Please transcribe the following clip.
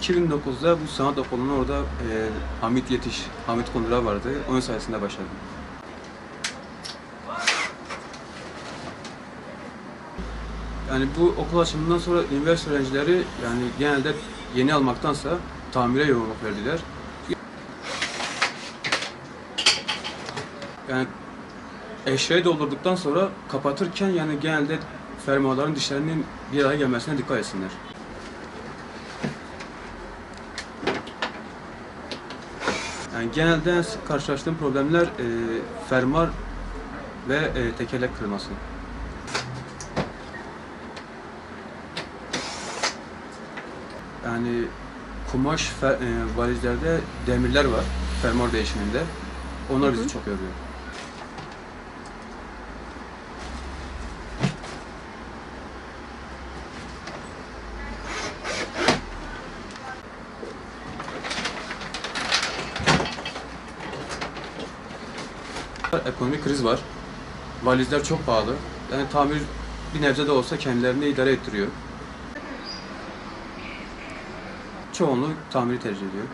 2009'da bu sanat okulunun orada e, Hamit Yetiş, Hamit Kundura vardı. Onun sayesinde başladım. Yani bu okul açılımından sonra üniversite öğrencileri yani genelde yeni almaktansa tamire yoğunluk verdiler. Yani eşyayı doldurduktan sonra kapatırken yani genelde fermuarların dişlerinin bir araya gelmesine dikkat etsinler. Yani genelde en sık karşılaştığım problemler e, fermuar ve e, tekerlek kırılması. Yani kumaş fe- e, valizlerde demirler var fermuar değişiminde. Onlar bizi çok yoruyor. Ekonomik kriz var. Valizler çok pahalı. Yani tamir bir nebze de olsa kendilerini idare ettiriyor. Çoğunluğu tamiri tercih ediyor.